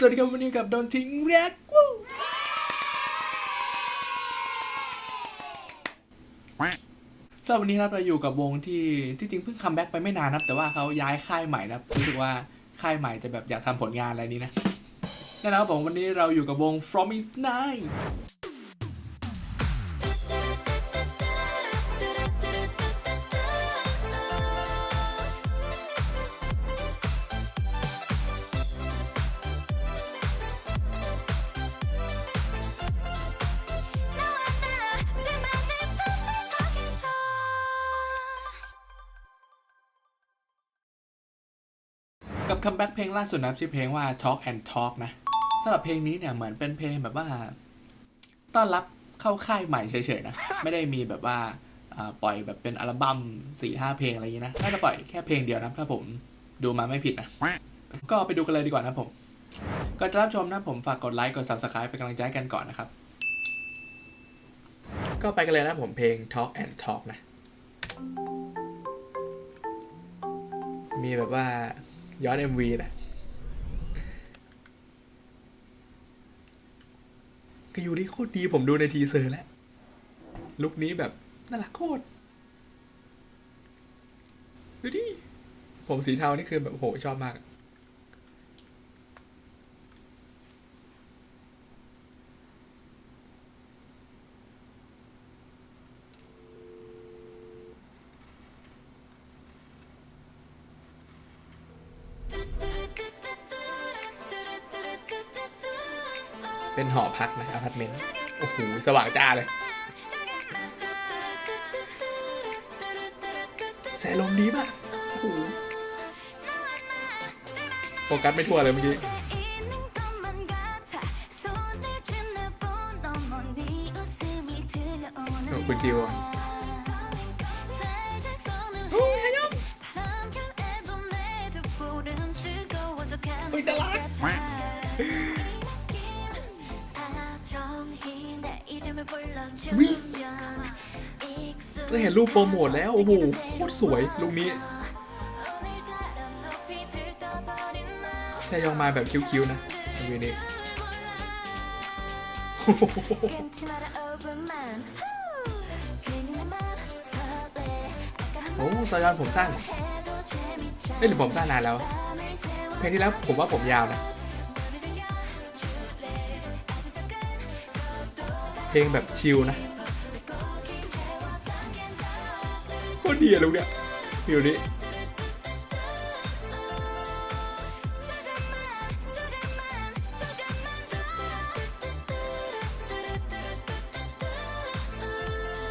สวัสดีครับวันนี้กับโดนทิ้งแรกวู้สำหรับวันนี้ครับเราอยู่กับวงที่ที่จริงเพิ่งคัมแบ็กไปไม่นานนะครับ แต่ว่าเขาย้ายค่ายใหม่นะครับรู้สึกว่าค่ายใหม่จะแบบอยากทำผลงานอะไรนี้นะแน่นอนครับผมวันนี้เราอยู่กับวง From Is Nine กับคัมแบ็กเพลงล่าสุดนับชื่อเพลงว่า Talk and Talk นะสำหรับเพลงนี้เนี่ยเหมือนเป็นเพลงแบบว่า ต้อนรับเข้าค่ายใหม่เฉยๆนะ ไม่ได้มีแบบว่าปล่อยแบบเป็นอัลบั้มสี่ห้าเพลงอะไรอย่างนี้นะน่าจะปล่อยแค่เพลงเดียวนะถ้าผมดูมาไม่ผิดนะ ก็ไปดูกันเลยดีกว่านะผมก่อนจะรับชมนะผมฝากกดไลค์กด subscribe เป็นกำลังใจกันก่อนนะครับ ก็ไปกันเลยนะผมเพลง Talk and Talk นะ มีแบบว่า ย้อนเอ็มวีนะก็อยู่นี่โคตรดีผมดูในทีเซอร์แล้ว ลุคนี้แบบน่ารักโคตร ดูดิ ผมสีเทานี่คือแบบโหชอบมาก เป็นหอพักนะอพาร์ตเมนต์ โอ้โห สว่างจ้าเลย แสงลมดีมากโอ้โห โฟกัสไม่ทั่วเลยเมื่อกี้ โอ้คุณจิวอะอุ๊ยน่ารัก ได้เห็นรูปโปรโมทแล้ว โอ้โหโคตรสวยลุคนี้แชยองมาแบบคิ้วๆนะวีนี้โอ้ซอยอนผมสั้นเอ้ยหรือผมสั้นนานแล้ว เพลงที่แล้วผมว่าผมยาวนะ เพลงแบบชิลนะ คตรดีอะลูกเนี่ยฟิวนี้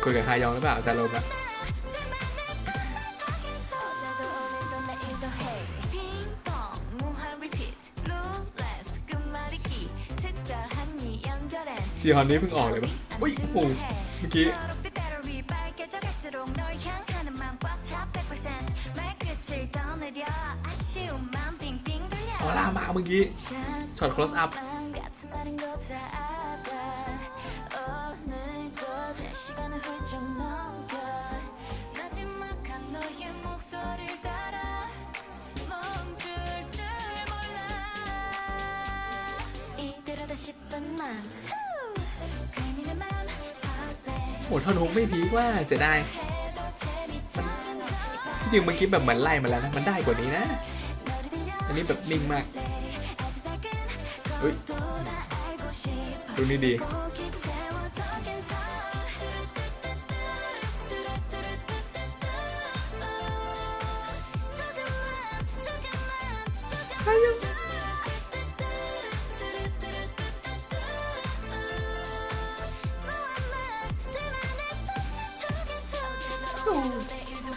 คุยกับฮายองหรือเปล่าซาโลมอะจีฮอนนี้เพิ่งออกเลยปะอุ้ยโอ้โหเมื่อกี้ เมื่อกี้ช็อต close up โหท่อนฮุกไม่พีคว่าเสียดายที่จริงเมื่อกี้แบบเหมือนไล่มาแล้วนะ มันได้กว่านี้นะ อันนี้แบบนิ่งมากเฮ้ยดูนี่ดี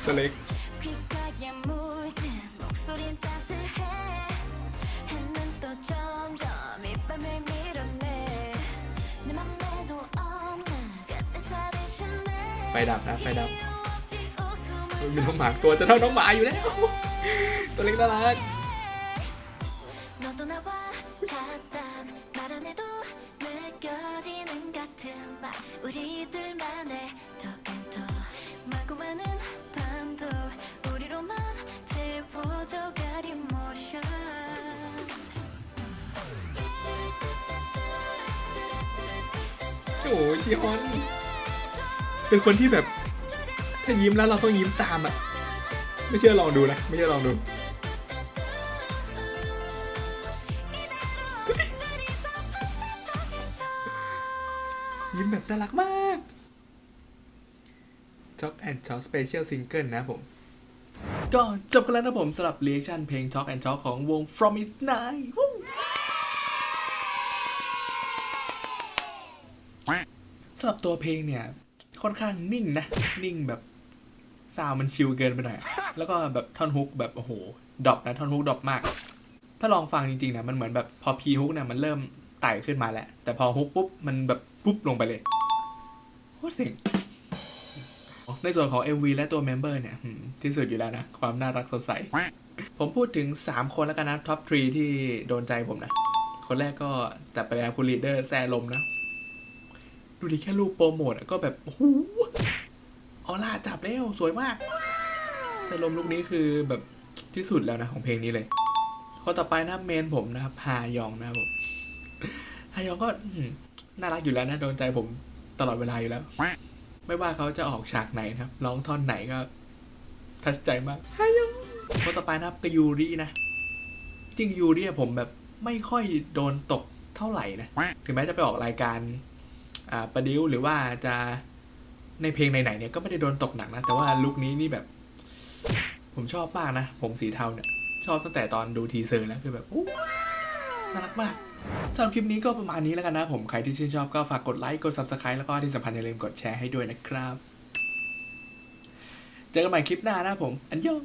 ตัวเล็ก 따스해 해는 또 점점 밑밤을 밀어내 내 맘에도 없는 그때 살이신내 ไฟดับนะ ไฟดับ 없이 웃음을 มันเป็นน้องหมาตัวจะเท่าน้องหมาอยู่แล้ว ตัวเล็กน่ารัก 너도 나와 같단 말 안 해도 느껴지는 같은 말 우리들 อ้ยจีฮอน เป็นคนที่แบบ ถ้ายิ้มแล้วเราต้องยิ้มตามอะไม่เชื่อลองดูนะ ไม่เชื่อลองดู ยิ้มแบบน่ารักมากช็อกแอนด์ช็อกสเปเชียลซิงเกิลนะผม ก็จบกันแล้วนะผมสำหรับเรีแอคชั่นเพลง Talk and Talk ของวง From It Night สำหรับตัวเพลงเนี่ย ค่อนข้างนิ่งนะ นิ่งแบบซาวมันชิลเกินไปหน่อย แล้วก็แบบท่อนฮุกแบบโอ้โหดรอปนะท่อนฮุกดรอปมาก ถ้าลองฟังจริงๆนะมันเหมือนแบบพอพีฮุกเนี่ยมันเริ่มไต่ขึ้นมาแล้ว แต่พอฮุกปุ๊บมันแบบปุ๊บลงไปเลยโคตรเสียงในส่วนของ MV และตัวเมมเบอร์เนี่ยที่สุดอยู่แล้วนะ ความน่ารักสดใส ผมพูดถึง 3 คนแล้วกันนะท็อปทรีที่โดนใจผมนะ คนแรกก็จับไปแล้วคุณลีดเดอร์แซลมนะ ดูดิแค่รูปโปรโมทอะก็แบบโอ้โหออร่าจับแล้วสวยมากแซลมลูกนี้คือแบบที่สุดแล้วนะของเพลงนี้เลยคนต่อไปนะเมนผมนะครับฮายองนะครับผมฮายองก็น่ารักอยู่แล้วนะโดนใจผมตลอดเวลาอยู่แล้ว ไม่ว่าเขาจะออกฉากไหนนะครับ ร้องท่อนไหนก็ทัชใจมากฮายองคนต่อไปนะครับกยูรินะ จริงยูริผมแบบไม่ค่อยโดนตกเท่าไหร่นะ ถึงแม้จะไปออกรายการ ประดิวหรือว่าจะในเพลงไหนๆเนี่ยก็ไม่ได้โดนตกหนักนะ แต่ว่าลุคนี้นี่แบบ ผมชอบมากนะ ผมสีเทาเนี่ย ชอบตั้งแต่ตอนดูทีเซอร์แล้วคือแบบน่ารักมากสำหรับคลิปนี้ก็ประมาณนี้แล้วกันนะ ผมใครที่ชื่นชอบก็ฝากกดไลค์กด subscribe แล้วก็ที่สำคัญอย่าลืมกดแชร์ให้ด้วยนะครับ เจอกันใหม่คลิปหน้านะผม อันยอง